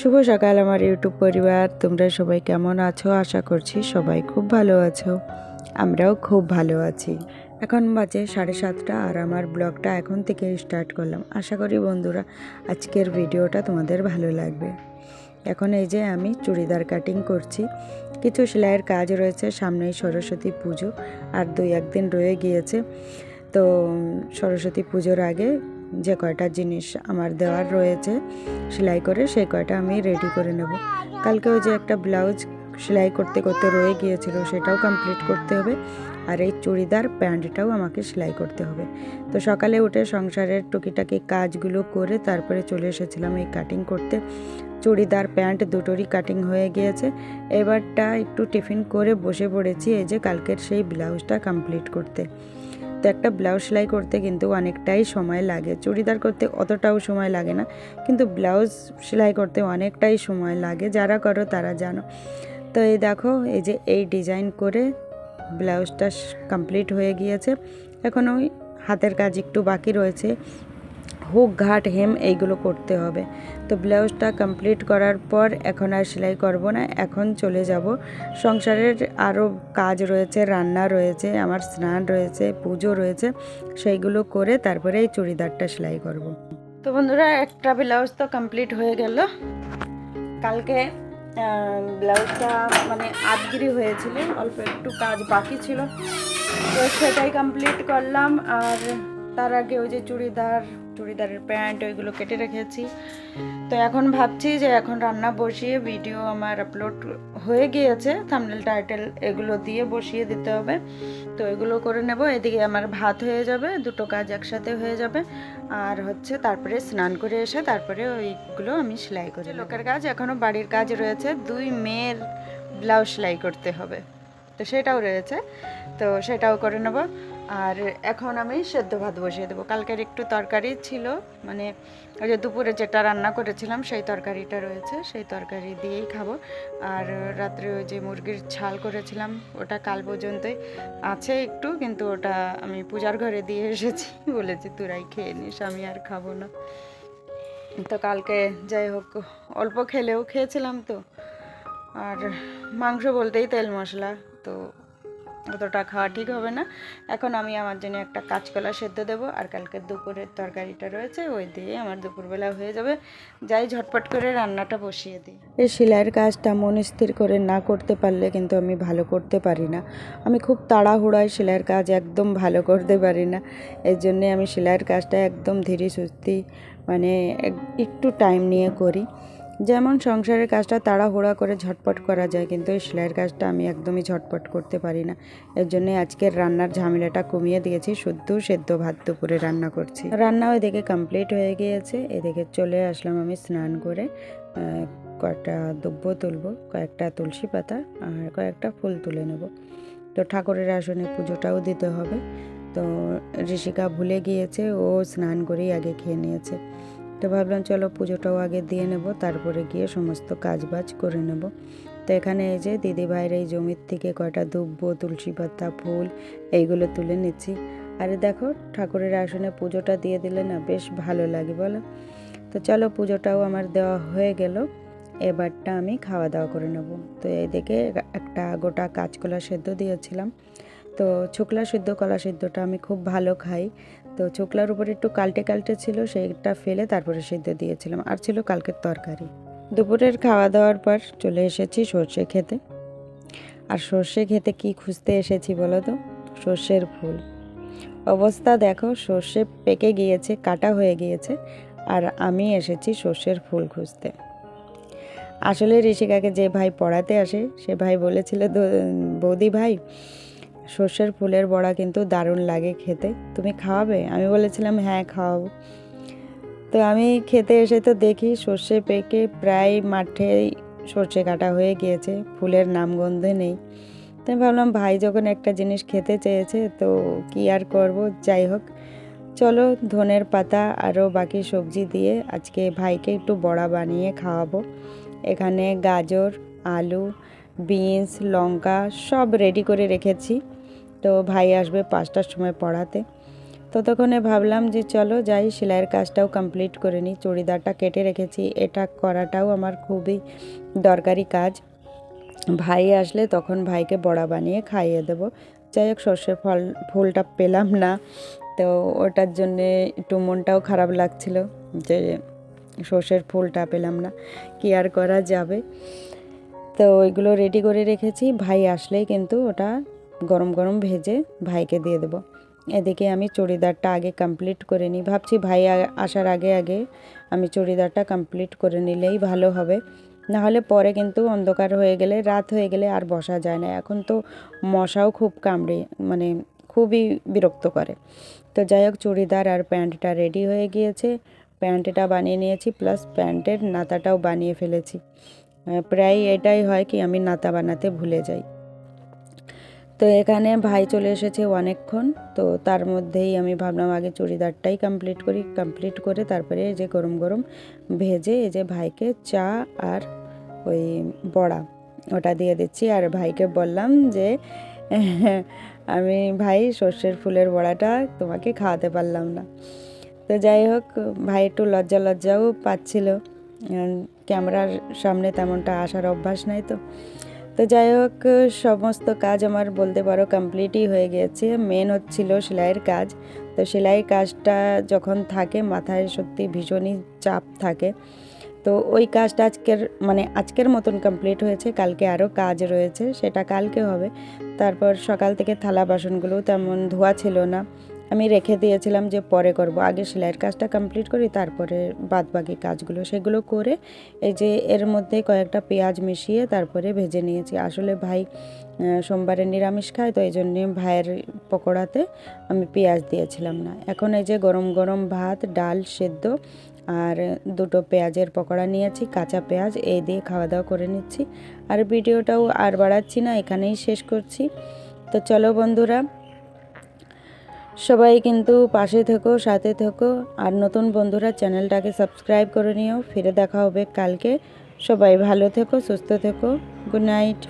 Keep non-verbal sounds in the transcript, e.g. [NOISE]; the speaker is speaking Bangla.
শুভ সকাল আমার ইউটিউব পরিবার। তোমরা সবাই কেমন আছো? আশা করছি সবাই খুব ভালো আছো। আমরাও খুব ভালো আছি। এখন বাজে সাড়ে সাতটা আর আমার ব্লগটা এখন থেকে স্টার্ট করলাম। আশা করি বন্ধুরা আজকের ভিডিওটা তোমাদের ভালো লাগবে। এখন এই যে আমি চুড়িদার কাটিং করছি। কিছু সেলাইয়ের কাজ রয়েছে, সামনেই সরস্বতী পুজো আর দুই একদিন রয়ে গিয়েছে। তো সরস্বতী পুজোর আগে যে কয়টা জিনিস আমার দেওয়ার রয়েছে সেলাই করে সেই কয়টা আমি রেডি করে নেব। কালকে ওই যে একটা ব্লাউজ সেলাই করতে করতে রয়ে গিয়েছিল সেটাও কমপ্লিট করতে হবে আর এই চুড়িদার প্যান্টটাও আমাকে সেলাই করতে হবে। তো সকালে উঠে সংসারের টুকিটাকি কাজগুলো করে তারপরে চলে এসেছিলাম এই কাটিং করতে। চুড়িদার প্যান্ট দুটোরই কাটিং হয়ে গিয়েছে। এবারটা একটু টিফিন করে বসে পড়েছি এই যে কালকের সেই ব্লাউজটা কমপ্লিট করতে। একটা ব্লাউজ সেলাই করতে কিন্তু অনেকটাই সময় লাগে। চুড়িদার করতে অতটাও সময় লাগে না, কিন্তু ব্লাউজ সেলাই করতে অনেকটাই সময় লাগে, যারা করো তারা জানো। তো এই দেখো, এই যে এই ডিজাইন করে ব্লাউজটা কমপ্লিট হয়ে গিয়েছে। এখন ওই হাতের কাজ একটু বাকি রয়েছে। হুক, ঘাট, হেম এইগুলো করতে হবে। তো ব্লাউজটা কমপ্লিট করার পর এখন আর সেলাই করব না, এখন চলে যাব। সংসারের আরও কাজ রয়েছে, রান্না রয়েছে, আমার স্নান রয়েছে, পুজো রয়েছে, সেইগুলো করে তারপরে এই চুড়িদারটা সেলাই করব। তো বন্ধুরা, একটা ব্লাউজ তো কমপ্লিট হয়ে গেল। কালকে ব্লাউজটা মানে আধগিরি হয়েছিল, অল্প একটু কাজ বাকি ছিল। তো সেটাই কমপ্লিট করলাম, আর তার আগে ওই যে চুড়িদার, চুড়িদারের প্যান্ট, ওইগুলো কেটে রেখেছি। তো এখন ভাবছি যে এখন রান্না বসিয়ে ভিডিও আমার আপলোড হয়ে গিয়েছে থামনেল টাইটেল এগুলো দিয়ে বসিয়ে দিতে হবে। তো এগুলো করে নেব, এদিকে আমার ভাত হয়ে যাবে, দুটো কাজ একসাথে হয়ে যাবে। আর হচ্ছে তারপরে স্নান করে এসে তারপরে ওইগুলো আমি সেলাই করি লোকের কাজ এখনও বাড়ির কাজ রয়েছে, দুই মেয়ের ব্লাউজ সেলাই করতে হবে। তো সেটাও রয়েছে, তো সেটাও করে নেব। আর এখন আমি সেদ্ধ ভাত বসিয়ে দেবো। কালকের একটু তরকারি ছিল মানে ওই যে দুপুরে যেটা রান্না করেছিলাম সেই তরকারিটা রয়েছে, সেই তরকারি দিয়েই খাব। আর রাত্রে ওই যে মুরগির ছাল করেছিলাম, ওটা কাল পর্যন্তই আছে একটু, কিন্তু ওটা আমি পূজার ঘরে দিয়ে এসেছি। [LAUGHS] বলেছি, তোরাই খেয়ে নিস, আমি আর খাব না। তো কালকে যাই হোক, অল্প খেলেও খেয়েছিলাম তো। আর মাংস বলতেই তেল মশলা, তো অতটা খাওয়া ঠিক হবে না। এখন আমি আমার জন্য একটা কাঁচকলা সেদ্ধ দেবো আর কালকে দুপুরের তরকারিটা রয়েছে, ওই দিয়ে আমার দুপুরবেলা হয়ে যাবে। যাই ঝটপট করে রান্নাটা বসিয়ে দিই। এই সেলাইয়ের কাজটা মন স্থির করে না করতে পারলে কিন্তু আমি ভালো করতে পারি না। আমি খুব তাড়াহুড়ায় সেলাইয়ের কাজ একদম ভালো করতে পারি না। এর জন্যে আমি সেলাইয়ের কাজটা একদম ধীরে সুস্থি মানে একটু টাইম নিয়ে করি। যেমন সংসারের কাজটা তাড়াহুড়া করে ঝটপট করা যায়, কিন্তু এই সেলাইয়ের কাজটা আমি একদমই ঝটপট করতে পারি না। এর জন্য আজকের রান্নার ঝামেলাটা কমিয়ে দিয়েছি, শুদ্ধ, সেদ্ধ ভাত দুপুরে রান্না করছি। রান্না ওইদিকে কমপ্লিট হয়ে গিয়েছে। এদিকে চলে আসলাম আমি স্নান করে কয়েকটা দুব্য তুলবো, কয়েকটা তুলসী পাতা আর কয়েকটা ফুল তুলে নেব। তো ঠাকুরের আসনে পুজোটাও দিতে হবে। তো ঋষিকা ভুলে গিয়েছে, ও স্নান করেই আগে খেয়ে নিয়েছে। তো ভাবলাম, চলো পুজোটাও আগে দিয়ে নেব, তারপরে গিয়ে সমস্ত কাজবাজ করে নেব। তো এখানে এই যে দিদি ভাইয়ের এই জমির থেকে কয়টা দুব্ব, তুলসী পাতা, ফুল, এইগুলো তুলে নিচ্ছি। আরে দেখো, ঠাকুরের আসনে পুজোটা দিয়ে দিলে না বেশ ভালো লাগে, বলো? তো চলো পুজোটাও আমার দেওয়া হয়ে গেল, এবারটা আমি খাওয়া দাওয়া করে নেব। তো এই দেখে একটা গোটা কাঁচকলা সেদ্ধ দিয়েছিলাম। তো ছোকলা সিদ্ধ, কলা সিদ্ধটা আমি খুব ভালো খাই। তো ছোকলার উপরে একটু কালটে কালটে ছিল, সেইটা ফেলে তারপরে সিদ্ধ দিয়েছিলাম। আর ছিল কালকের তরকারি। দুপুরের খাওয়া দাওয়ার পর চলে এসেছি সর্ষে খেতে। আর সর্ষে খেতে কি খুঁজতে এসেছি বলো তো? সর্ষের ফুল। অবস্থা দেখো, সর্ষে পেকে গিয়েছে, কাটা হয়ে গিয়েছে। আর আমি এসেছি সর্ষের ফুল খুঁজতে। আসলে ঋষিকাকে যে ভাই পড়াতে আসে, সে ভাই বলেছিল বৌদি ভাই সর্ষের ফুলের বড়া কিন্তু দারুণ লাগে খেতে। তুমি খাওয়াবে? আমি বলেছিলাম হ্যাঁ খাওয়াবো। তো আমি খেতে এসে তো দেখি সর্ষে পেকে প্রায় মাঠে সর্ষে কাটা হয়ে গিয়েছে, ফুলের নামগন্ধে নেই। তো আমি ভাবলাম, ভাই যখন একটা জিনিস খেতে চেয়েছে, তো কি আর করব? যাই হোক, চলো ধনের পাতা আরও বাকি সবজি দিয়ে আজকে ভাইকে একটু বড়া বানিয়ে খাওয়াবো। এখানে গাজর, আলু, বিনস, লঙ্কা সব রেডি করে রেখেছি। তো ভাই আসবে পাঁচটার সময় পড়াতে। ততক্ষণে ভাবলাম যে চলো যাই, সেলাইয়ের কাজটাও কমপ্লিট করে নিই। চুড়িদারটা কেটে রেখেছি, এটা করাটাও আমার খুবই দরকারি কাজ। ভাই আসলে তখন ভাইকে বড়া বানিয়ে খাইয়ে দেবো। যাই হোক, সর্ষে ফল, ফুলটা পেলাম না, তো ওটার জন্যে একটু মনটাও খারাপ লাগছিল যে সর্ষের ফুলটা পেলাম না, কি আর করা যাবে? তো ওইগুলো রেডি করে রেখেছি। ভাই আসলেই কিন্তু ওটা গরম গরম ভেজে ভাইকে দিয়ে দেবো। এদিকে আমি চুড়িদারটা আগে কমপ্লিট করে নিই। ভাবছি ভাই আসার আগে আগে আমি চুড়িদারটা কমপ্লিট করে নিলেই ভালো হবে। নাহলে পরে কিন্তু অন্ধকার হয়ে গেলে, রাত হয়ে গেলে আর বসা যায় না। এখন তো মশাও খুব কামড়ে মানে খুবই বিরক্ত করে। তো যাই হোক, চুড়িদার আর প্যান্টটা রেডি হয়ে গিয়েছে। প্যান্টটা বানিয়ে নিয়েছি প্লাস প্যান্টের নাতাটাও বানিয়ে ফেলেছি। প্রায় এটাই হয় কি, আমি নাতা বানাতে ভুলে যাই। তো এখানে ভাই চলে এসেছে অনেকক্ষণ। তো তার মধ্যেই আমি ভাবলাম আগে চুড়িদারটাই কমপ্লিট করি কমপ্লিট করে তারপরে এই যে গরম গরম ভেজে এই যে ভাইকে চা আর ওই বড়া ওটা দিয়ে দিচ্ছি। আর ভাইকে বললাম যে, আমি ভাই সর্ষের ফুলের বড়াটা তোমাকে খাওয়াতে পারলাম না। তো যাই হোক, ভাই একটু লজ্জা লজ্জাও পাচ্ছিল। ক্যামেরার সামনে তেমনটা আসার অভ্যাস নাই তো। তো যাই হোক, সমস্ত কাজ আমার বলতে পারো কমপ্লিটই হয়ে গেছে। মেন হচ্ছিল সেলাইয়ের কাজ। তো সেলাই কাজটা যখন থাকে, মাথায় সত্যি ভীষণই চাপ থাকে। তো ওই কাজটা আজকের মানে আজকের মতন কমপ্লিট হয়েছে। কালকে আরও কাজ রয়েছে, সেটা কালকে হবে। তারপর সকাল থেকে থালা বাসনগুলোও তেমন ধোয়া ছিল না। আমি রেখে দিয়েছিলাম যে পরে করব। আগে সেলাইয়ের কাজটা কমপ্লিট করি, তারপরে বাদ বাকি কাজগুলো সেগুলো করে এই যে এর মধ্যে কয়েকটা পেঁয়াজ মিশিয়ে তারপরে ভেজে নিয়েছি। আসলে ভাই সোমবারে নিরামিষ খায়, তো এই জন্যে ভাইয়ের পকোড়াতে আমি পেঁয়াজ দিয়েছিলাম না। এখন এই যে গরম গরম ভাত, ডাল সেদ্ধ আর দুটো পেঁয়াজের পকোড়া নিয়েছি, কাঁচা পেঁয়াজ, এই দিয়ে খাওয়া দাওয়া করে নিচ্ছি। আর ভিডিওটাও আর বাড়াচ্ছি না, এখানেই শেষ করছি। তো চলো বন্ধুরা সবাই কিন্তু পাশে থেকো, সাথে থেকো। আর নতুন বন্ধুরা চ্যানেলটাকে সাবস্ক্রাইব করে নিও। ফিরে দেখা হবে কালকে। সবাই ভালো থেকো, সুস্থ থেকো। Good night.